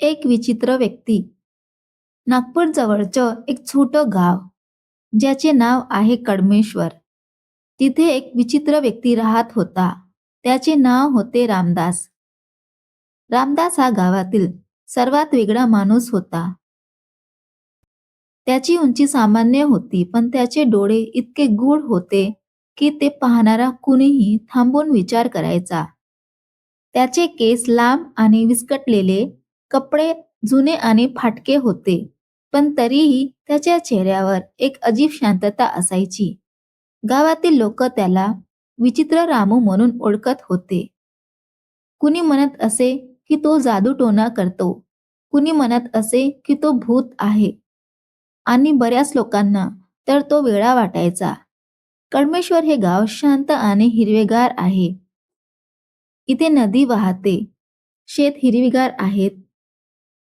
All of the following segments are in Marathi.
एक विचित्र व्यक्ती. नागपूर जवळचं एक छोटं गाव ज्याचे नाव आहे कडमेश्वर. तिथे एक विचित्र व्यक्ती राहत होता. त्याचे नाव होते रामदास. रामदास हा गावातील सर्वात वेगळा माणूस होता. त्याची उंची सामान्य होती पण त्याचे डोळे इतके गूढ होते की ते पाहणारा कुणीही थांबून विचार करायचा. त्याचे केस लांब आणि विस्कटलेले कपडे जुने आणि फाटके होते पण तरीही त्याच्या चेहऱ्यावर एक अजीब शांतता असायची. गावातील लोक त्याला विचित्र रामू म्हणून ओळखत होते. कुणी म्हणत असे की तो जादूटोना करतो कुणी म्हणत असे की तो भूत आहे आणि बऱ्याच लोकांना तर तो वेळा वाटायचा. कडमेश्वर हे गाव शांत आणि हिरवेगार आहे. इथे नदी वाहते शेत हिरवीगार आहेत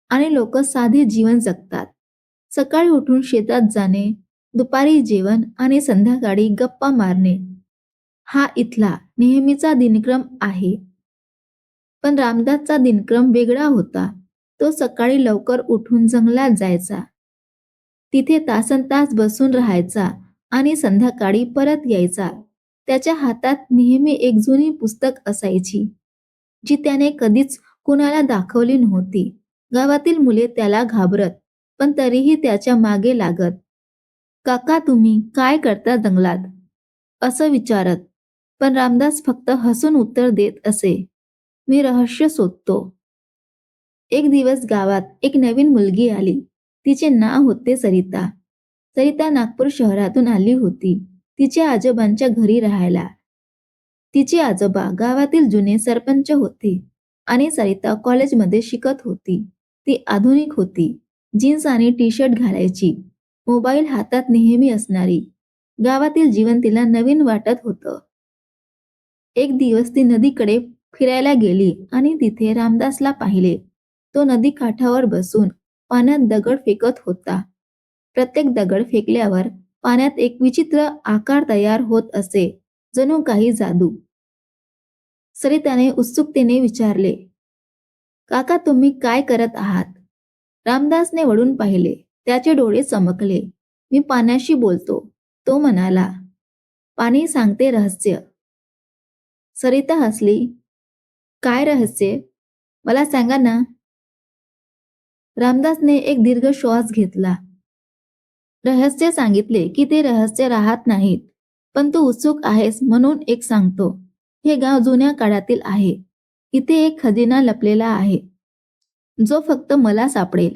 आणि लोक साधे जीवन जगतात. सकाळी उठून शेतात जाणे दुपारी जेवण आणि संध्याकाळी गप्पा मारणे हा इथला नेहमीचा दिनक्रम आहे. पण रामदासचा दिनक्रम वेगळा होता. तो सकाळी लवकर उठून जंगलात जायचा. तिथे तासन तास बसून राहायचा आणि संध्याकाळी परत यायचा. त्याच्या हातात नेहमी एक जुनी पुस्तक असायची जी त्याने कधीच कुणाला दाखवली नव्हती. गावातील मुले त्याला घाबरत पण तरीही त्याच्यामागे लागत. काका तुम्ही काय करता जंगलात असं विचारत पण रामदास फक्त हसून उत्तर देत असे. मी रहस्य शोधतो. एक दिवस गावात एक नवीन मुलगी आली. तिचे नाव होते सरिता. सरिता नागपूर शहरातून आली होती. तिच्या आजोबांच्या घरी राहायला. तिचे आजोबा गावातील जुने सरपंच होते आणि सरिता कॉलेजमध्ये शिकत होती. ती आधुनिक होती. जीन्स आणि टी शर्ट घालायची. मोबाईल हातात नेहमी असणारी. गावातील जीवन तिला नवीन वाटत होतं. एक दिवस ती नदीकडे फिरायला गेली आणि तिथे रामदासला पाहिले. तो नदी काठावर बसून पाण्यात दगड फेकत होता. प्रत्येक दगड फेकल्यावर पाण्यात एक विचित्र आकार तयार होत असे जणू काही जादू. सरिताने उत्सुकतेने विचारले काका तुम्ही काय करत आहात? रामदासने वळून पाहिले. त्याचे डोळे चमकले. मी पाण्याशी बोलतो. तो म्हणाला पाणी सांगते रहस्य. सरिता हसली. काय रहस्य? मला सांगा ना. रामदासने एक दीर्घ श्वास घेतला. रहस्य सांगितले की ते रहस्य राहत नाहीत पण तू उत्सुक आहेस म्हणून एक सांगतो. हे गाव जुन्या काळातील आहे. इथे एक खजिना लपलेला आहे. जो फक्त मला सापडेल.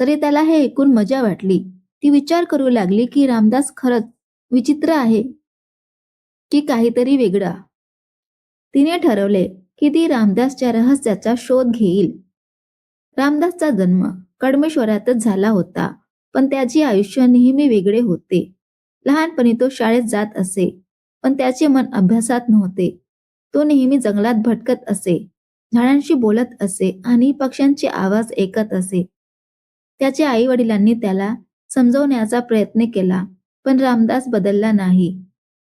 तरी त्याला हे ऐकून मजा वाटली. ती विचार करू लागली की रामदास खरंच विचित्र आहे. की काहीतरी वेगळा. तिने ठरवले की ती रामदासच्या रहस्याचा शोध घेईल. रामदासचा जन्म कडमेश्वरातच झाला होता पण त्याचे आयुष्य नेहमी वेगळे होते. लहानपणी तो शाळेत जात असे पण त्याचे मन अभ्यासात नव्हते. तो नेहमी जंगलात भटकत असे झाडांशी बोलत असे आणि पक्ष्यांचे आवाज ऐकत असे. त्याच्या आई वडिलांनी त्याला समजवण्याचा प्रयत्न केला पण रामदास बदलला नाही.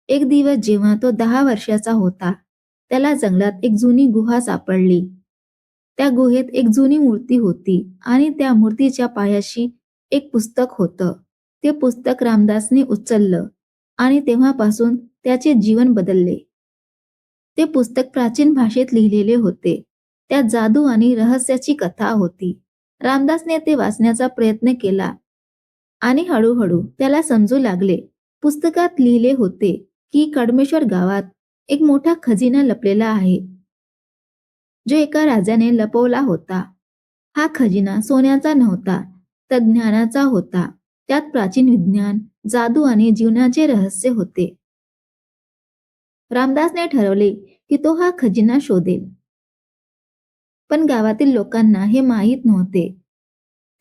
एक दिवस जेव्हा तो दहा वर्षाचा होता त्याला जंगलात एक जुनी गुहा सापडली. त्या गुहेत एक जुनी मूर्ती होती आणि त्या मूर्तीच्या पायाशी एक पुस्तक होतं. ते पुस्तक रामदासने उचललं आणि तेव्हापासून त्याचे जीवन बदलले. ते पुस्तक प्राचीन भाषेत लिहिलेले होते. त्यात जादू आणि रहस्याची कथा होती. रामदासने ते वाचण्याचा प्रयत्न केला. आणि हळूहळू त्याला समजू लागले. पुस्तकात लिहिले होते की कडमेश्वर गावात एक मोठा खजिना लपलेला आहे. जो एका राजाने लपवला होता. हा खजिना सोन्याचा नव्हता तर ज्ञानाचा होता. त्यात प्राचीन विज्ञान जादू आणि जीवनाचे रहस्य होते. रामदासने ठरवले की तो हा खजिना शोधेल. पण गावातील लोकांना हे माहीत नव्हते.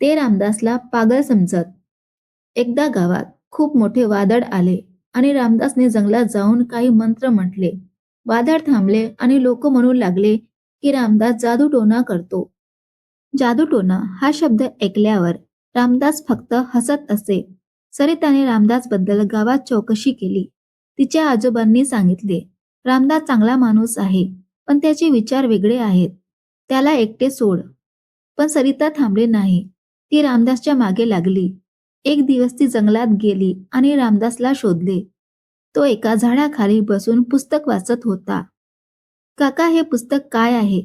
ते रामदासला पागल समजत. एकदा गावात खूप मोठे वादळ आले आणि रामदासने जंगलात जाऊन काही मंत्र म्हटले. वादळ थांबले आणि लोक म्हणू लागले की रामदास जादूटोना करतो. जादूटोना हा शब्द ऐकल्यावर रामदास फक्त हसत असे. सरिताने रामदासबद्दल गावात चौकशी केली. तिच्या आजोबांनी सांगितले रामदास चांगला माणूस आहे पण त्याचे विचार वेगळे आहेत. त्याला एकटे सोड. पण सरिता थांबले नाही. ती रामदासच्या मागे लागली. एक दिवस ती जंगलात गेली आणि रामदासला शोधले. तो एका झाडाखाली बसून पुस्तक वाचत होता. काका हे पुस्तक काय आहे?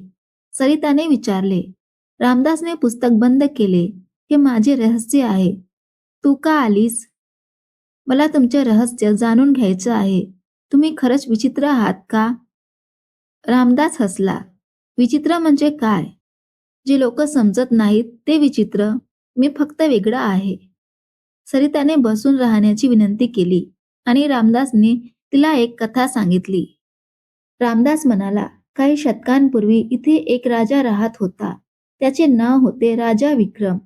सरिताने विचारले. रामदासने पुस्तक बंद केले. हे माझे रहस्य आहे. तू का आलीस? मला तुमचे रहस्य जाणून घ्यायचं आहे. तुम्ही खरंच विचित्र आहात का? रामदास हसला. विचित्र म्हणजे काय? जे लोक समजत नाहीत ते विचित्र. मी फक्त वेगळं आहे. सरिताने बसून राहण्याची विनंती केली आणि रामदासने तिला एक कथा सांगितली. रामदास म्हणाला काही शतकांपूर्वी इथे एक राजा राहत होता. त्याचे नाव होते राजा विक्रम.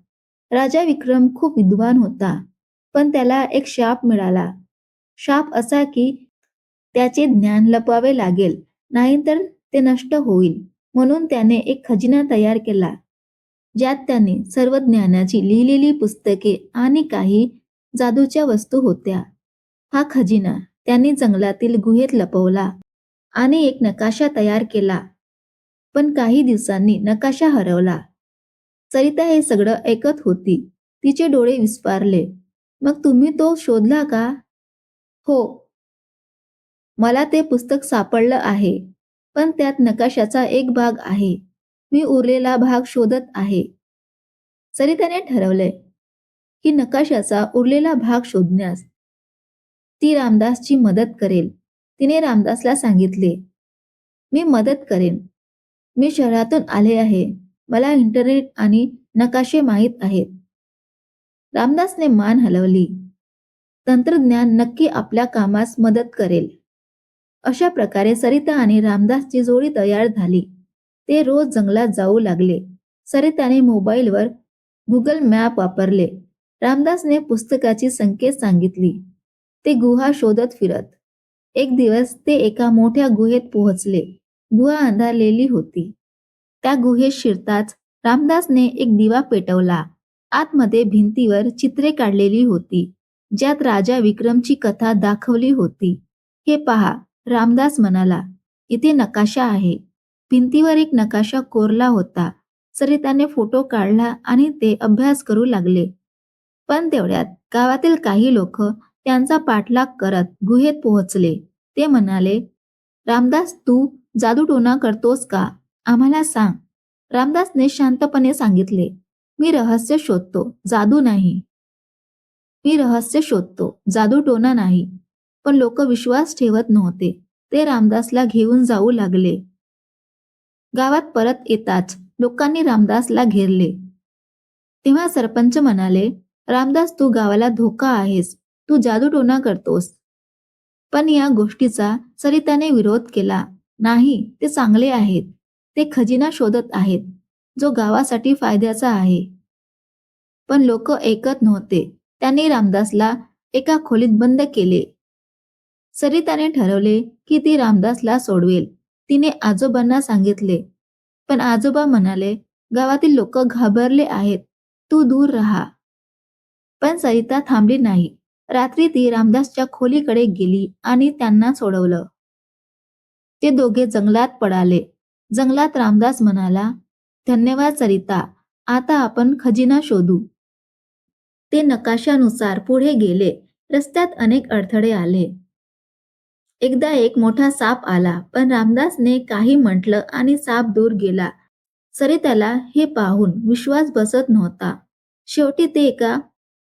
राजा विक्रम खूप विद्वान होता. पण त्याला एक शाप मिळाला. शाप असा की त्याचे ज्ञान लपवावे लागेल नाहीतर ते नष्ट होईल म्हणून त्याने एक खजिना तयार केला ज्यात त्याने सर्व ज्ञानाची लिहिलेली पुस्तके आणि काही जादूच्या वस्तू होत्या. हा खजिना त्यांनी जंगलातील गुहेत लपवला आणि एक नकाशा तयार केला पण काही दिवसांनी नकाशा हरवला. सरिता हे सगळं ऐकत होती. तिचे डोळे विस्पारले मग तुम्ही तो शोधला का? हो मला ते पुस्तक सापडलं आहे पण त्यात नकाशाचा एक भाग आहे. मी उरलेला भाग शोधत आहे. सरिताने ठरवलंय की नकाशाचा उरलेला भाग शोधण्यास ती रामदासची मदत करेल. तिने रामदासला सांगितले मी मदत करेन. मी शहरातून आले आहे. मला इंटरनेट आणि नकाशे माहीत आहेत. रामदासने मान हलवली. तंत्रज्ञान नक्की आपल्या कामास मदत करेल. अशा प्रकारे सरिता आणि रामदासची जोडी तयार झाली. ते रोज जंगलात जाऊ लागले. सरिताने मोबाईलवर गुगल मॅप वापरले. रामदासने पुस्तकाची संकेत सांगितली. ते गुहा शोधत फिरत. एक दिवस ते एका मोठ्या गुहेत पोहोचले. गुहा अंधारलेली होती. त्या गुहेत शिरताच रामदासने एक दिवा पेटवला. आतमध्ये भिंतीवर चित्रे काढलेली होती. ज्यात राजा विक्रमची कथा दाखवली होती. हे पहा. रामदास म्हणाला इथे नकाशा आहे. भिंतीवर एक नकाशा कोरला होता. सरिताने फोटो काढला आणि ते अभ्यास करू लागले. पण तेवढ्यात गावातील काही लोक त्यांचा पाठलाग करत गुहेत पोहोचले. ते म्हणाले रामदास तू जादूटोना करतोस का? आम्हाला सांग. रामदासने शांतपणे सांगितले मी रहस्य शोधतो जादू नाही. मी रहस्य शोधतो जादूटोना नाही. पण लोक विश्वास ठेवत नव्हते. ते रामदासला घेऊन जाऊ लागले. गावात परत येताच लोकांनी रामदासला घेरले. तेव्हा सरपंच म्हणाले रामदास तू गावाला धोका आहेस. तू जादूटोना करतोस. पण या गोष्टीचा सरिताने विरोध केला. नाही ते चांगले आहेत. ते खजिना शोधत आहेत. जो गावासाठी फायद्याचा आहे. पण लोक ऐकत नव्हते. त्यांनी रामदासला एका खोलीत बंद केले. सरिताने ठरवले की ती रामदासला सोडवेल. तिने आजोबांना सांगितले. पण आजोबा म्हणाले गावातील लोक घाबरले आहेत. तू दूर राहा. पण सरिता थांबली नाही. रात्री ती रामदासच्या खोलीकडे गेली आणि त्यांना सोडवलं. ते दोघे जंगलात पडाले जंगलात रामदास म्हणाला धन्यवाद सरिता आता आपण खजिना शोधू. ते नकाशानुसार पुढे गेले. रस्त्यात अनेक अडथळे आले. एकदा एक मोठा साप आला पण रामदासने काही म्हटलं आणि साप दूर गेला. सरिताला हे पाहून विश्वास बसत नव्हता. शेवटी ते एका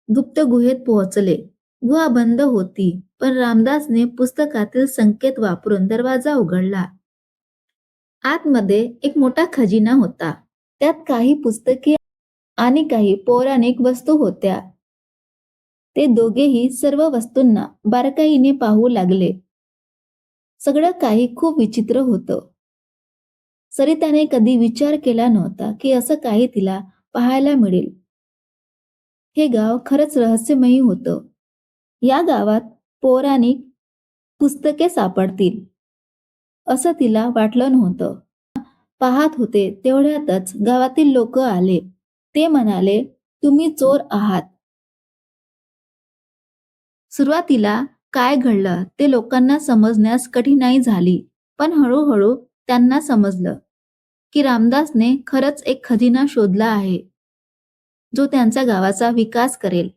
गुप्त गुहेत पोहोचले. गुहा बंद होती पण रामदासने पुस्तकातील संकेत वापरून दरवाजा उघडला. आतमध्ये एक मोठा खजिना होता. त्यात काही पुस्तके आणि काही पौराणिक वस्तू होत्या. ते दोघेही सर्व वस्तूंना बारकाईने पाहू लागले. सगळं काही खूप विचित्र होतं. सरिताने कधी विचार केला नव्हता की असं काही तिला पाहायला मिळेल. हे गाव खरंच रहस्यमयी होतं. या गावात पौराणिक पुस्तके सापडतील असं तिला वाटलं नव्हतं. पाहत होते तेवढ्यातच गावातील लोक आले. ते म्हणाले तुम्ही चोर आहात. सुरुवातीला काय घडलं ते लोकांना समजण्यास कठीणाई झाली पण हळूहळू त्यांना समजलं की रामदासने खरंच एक खजिना शोधला आहे जो त्यांच्या गावाचा विकास करेल.